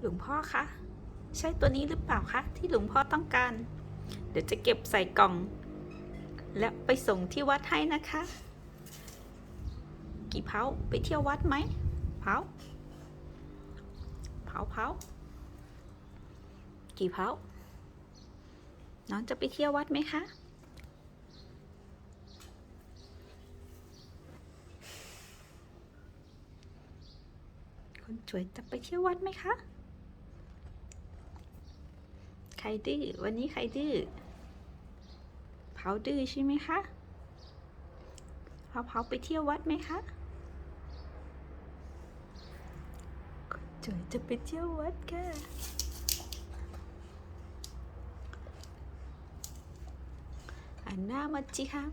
หลวงพ่อคะ ใช่ตัวนี้หรือเปล่าคะ ที่หลวงพ่อต้องการ เดี๋ยวจะเก็บใส่กล่อง แล้วไปส่งที่วัดให้นะคะ กี่เผาไปเที่ยววัดไหมเผาเผาเผากี่เผาน้องจะไปเที่ยววัดไหมคะคนสวยจะไปเที่ยววัดไหมคะ ใครดื้อวันนี้ใครดื้อเผาดื้อใช่ไหมคะเผาเผาไปเที่ยววัดไหมคะจอยจะไปเที่ยววัดค่ะอันหน้ามาจิค่ะ